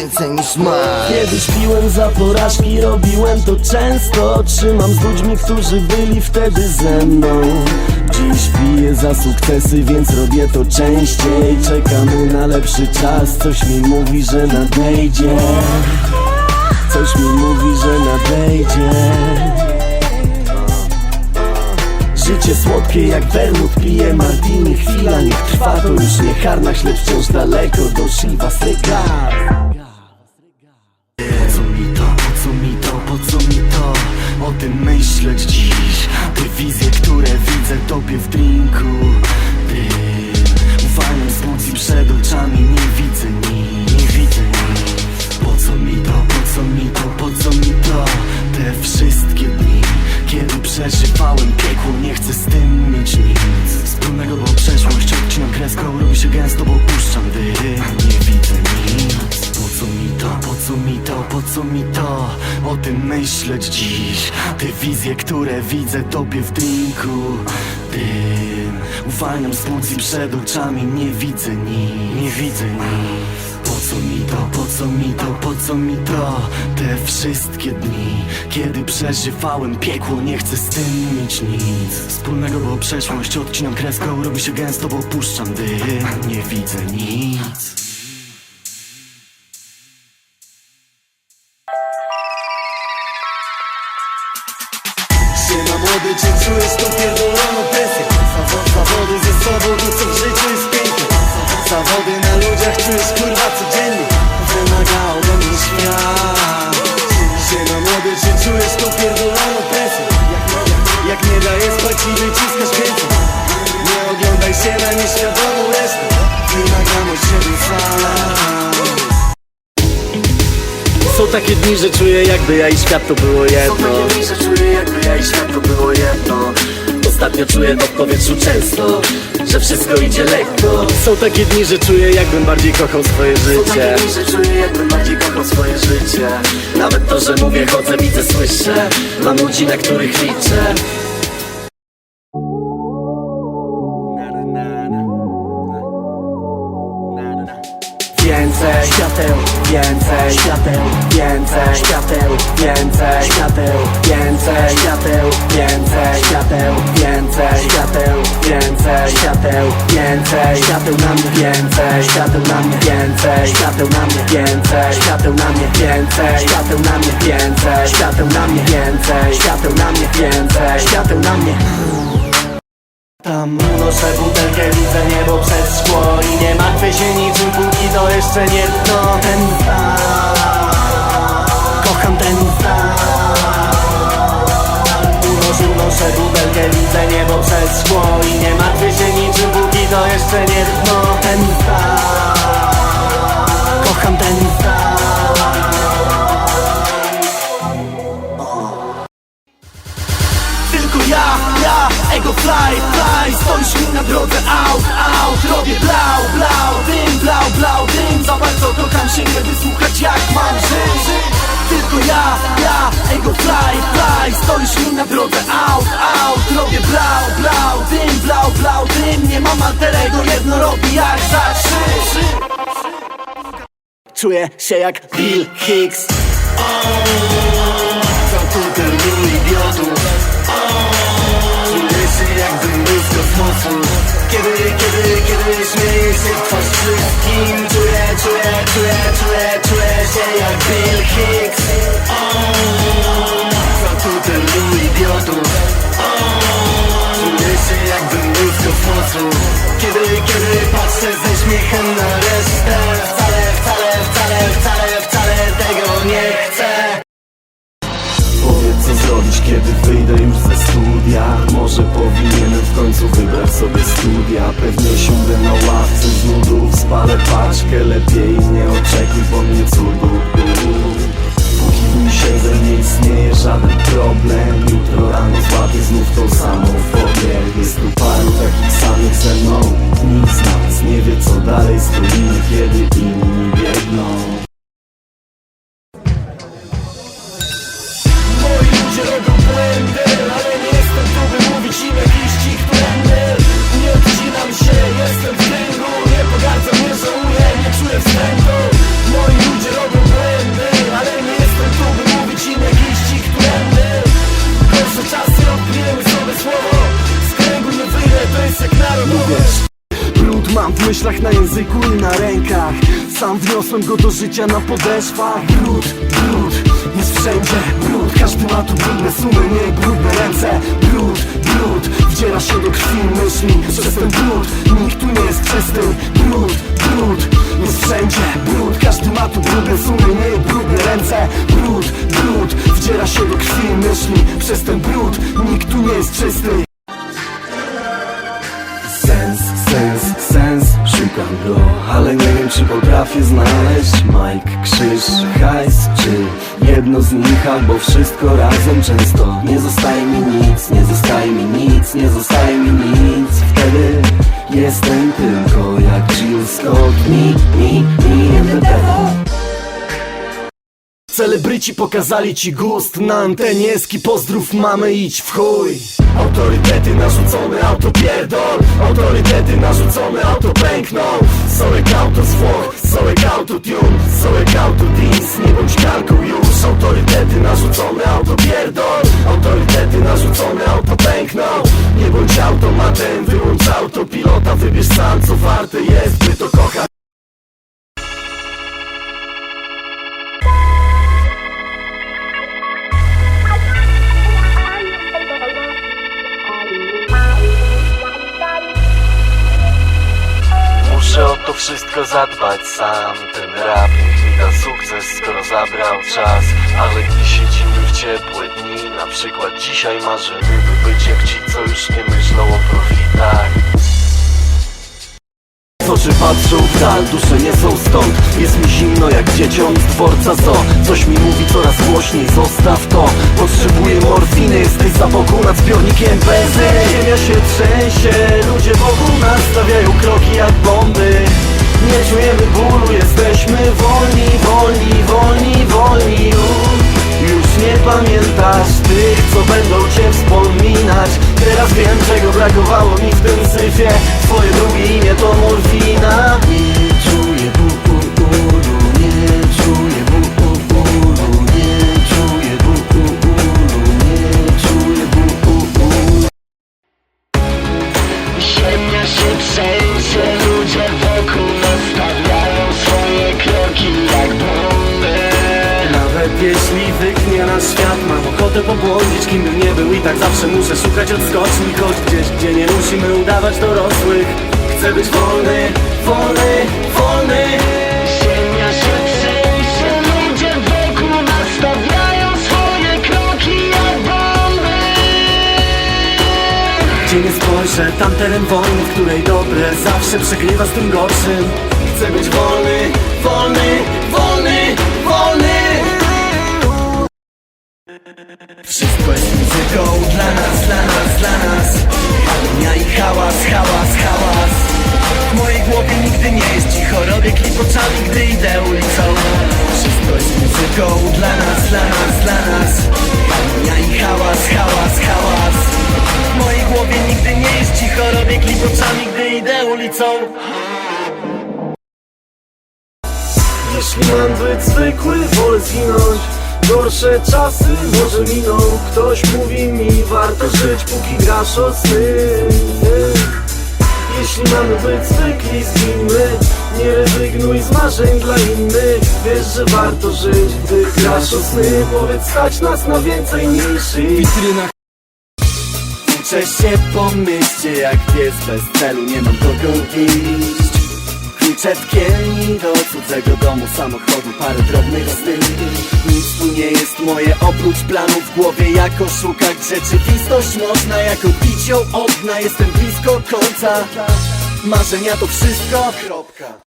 więcej niż masz. Kiedyś piłem za porażki, robiłem to często. Trzymam z ludźmi, którzy byli wtedy ze mną. Dziś piję za sukcesy, więc robię to częściej. Czekamy na lepszy czas, coś mi mówi, że nadejdzie. Coś mi mówi, że nadejdzie. Życie słodkie jak wermut, piję martini. Chwila niech trwa, to już nie harnaś, lecz wciąż daleko do Shiva Segar dziś. Te wizje, które widzę tobie w drinku. Ty Uwalniam z płuc i przed oczami. Nie widzę nic, nie widzę nic Po co mi to, po co mi to, po co mi to? Te wszystkie dni Kiedy przeżywałem piekło Nie chcę z tym mieć nic. Wspólnego, bo przeszłość odcinam kreską. Robi się gęsto, bo puszczam dym co mi to, po co mi to O tym myśleć dziś. Te wizje, które widzę tobie w drinku Tym Uwalniam z płuc i przed oczami Nie widzę nic, nie widzę nic. Po co mi to, po co mi to, po co mi to Te wszystkie dni Kiedy przeżywałem piekło Nie chcę z tym mieć nic. Wspólnego, bo przeszłość odcinam kreską Robi się gęsto, bo puszczam dym. Nie widzę nic Młody, czy czujesz tą pierdoloną presję? Zawod- Zawody ze sobą, to co w życiu jest piękne Zawody na ludziach czujesz kurwa codziennie takie dni, że czuję jakby ja i świat to było jedno. Że czuję jakby ja i świat to było jedno. Ostatnio czuję to w powietrzu często Że wszystko idzie lekko. Są takie dni, że czuję jakbym bardziej kochał swoje życie. że czuję jakbym bardziej kochał swoje życie. Nawet to, że mówię, chodzę, widzę, słyszę. Mam ludzi, na których liczę świateł, więcej świateł, więcej świateł, więcej świateł, więcej świateł, więcej świateł, więcej świateł, więcej świateł, więcej świateł na mnie, więcej świateł na mnie, więcej świateł na mnie, więcej świateł na mnie, więcej świateł na mnie, więcej świateł na mnie, więcej świateł na mnie, więcej świateł na mnie. Tam unoszę butelkę, widzę niebo przez szkło I nie martwię się niczym, to jeszcze nie dno Ten stan, kocham ten stan Unoszę, unoszę butelkę, widzę niebo przez szkło I nie martwię się niczym, póki to jeszcze nie dno ja, ego fly, fly. Stoisz mi na drodze, out, out Robię blau, blau, dym, blau, blau, dym Nie mam alterego, jedno robi jak za trzy. Czuję się jak Bill Hicks. Komputer kosmosu Kiedy, kiedy patrzę ze śmiechem na resztę Wcale, wcale, wcale, wcale, wcale tego nie chcę. Powiedz co zrobić, kiedy wyjdę już ze studia. Może powinienem w końcu wybrać sobie studia. Pewnie siądę na ławce z nudów Spalę paczkę, lepiej nie oczekuj po mnie cudów myślach, na języku i na rękach. Sam wniosłem go do życia na podeszwach. Brud, brud, jest wszędzie brud. Każdy ma tu brudne sumienie, brudne ręce. Brud, brud, wdziera się do krwi. Myśli Przez ten brud, nikt tu nie jest czysty. Brud, brud, jest wszędzie brud. Każdy ma tu brudne sumienie, brudne ręce. Brud, brud, wdziera się do krwi. Myśli Przez ten brud, nikt tu nie jest czysty czy potrafię znaleźć. Mike, krzyż, hajs czy jedno z nich Albo wszystko razem. Często Nie zostaje mi nic, nie zostaje mi nic, nie zostaje mi nic. Wtedy jestem tylko jak Jill Scott. And the devil. Celebryci pokazali ci gust na antenie. Eski pozdrów mamy idź w chuj. Autorytety narzucone, autopierdol. Autorytety narzucone, auto pękną. Sołek to wszystko zadbać sam. Ten rap niech mi da sukces, skoro zabrał czas. Ale gdy siedzimy w ciepłe dni Na przykład dzisiaj marzymy, by być jak ci, co już nie myślą o profitach Oczy patrzą w dal, dusze nie są stąd. Jest mi zimno jak dzieciom z dworca zo Coś mi mówi coraz głośniej, zostaw to. Potrzebuję morfiny, jesteś za boku nad zbiornikiem benzyny Ziemia się trzęsie, ludzie wokół nas stawiają kroki jak bomby. Nie czujemy bólu, jesteśmy wolni, wolni, wolni, wolni nie pamiętasz tych, co będą cię wspominać. Teraz wiem, czego brakowało mi w tym syfie. Twoje drugie imię to morfina. Nie czuję bólu, nie czuję bólu, nie czuję bólu, nie czuję bólu się trzęsie, ludzie wokół nas stawiają swoje kroki jak bomby. Nawet jeśli nasz świat. Mam ochotę pobłądzić, kim bym nie był I tak zawsze muszę szukać odskoczni. Choć gdzieś, gdzie nie musimy udawać dorosłych. Chcę być wolny, wolny, wolny. Ziemia się trzęsie, ludzie wokół nas stawiają swoje kroki jak bomby. Gdzie nie spojrzę, tam teren wojny W której dobre zawsze przegrywa z tym gorszym. Chcę być wolny, wolny, wolny, wolny Wszystko jest muzyką dla nas, dla nas, dla nas. Harmonia i hałas, hałas, hałas. W mojej głowie nigdy nie jest cicho. Robię klip oczami, gdy idę ulicą. Wszystko jest muzyką dla nas, dla nas, dla nas. Harmonia i hałas, hałas, hałas. W mojej głowie nigdy nie jest cicho. Robię klip oczami, gdy idę ulicą. Jeśli mam być zwykły, wolę zginąć Gorsze czasy może miną. Ktoś mówi mi, warto żyć, póki grasz o sny Jeśli mamy być zwykli, zginmy. Nie rezygnuj z marzeń dla innych. Wiesz, że warto żyć, gdy grasz o sny Powiedz, stać nas na więcej niż ich Uczę się, pomyślcie, jak pies bez celu. Nie mam dokąd iść Kielni do cudzego domu Samochodu, parę drobnych styli Nic tu nie jest moje oprócz planów w głowie Jak oszukać rzeczywistość można Jak odbić ją od dna Jestem blisko końca. Marzenia to wszystko. Kropka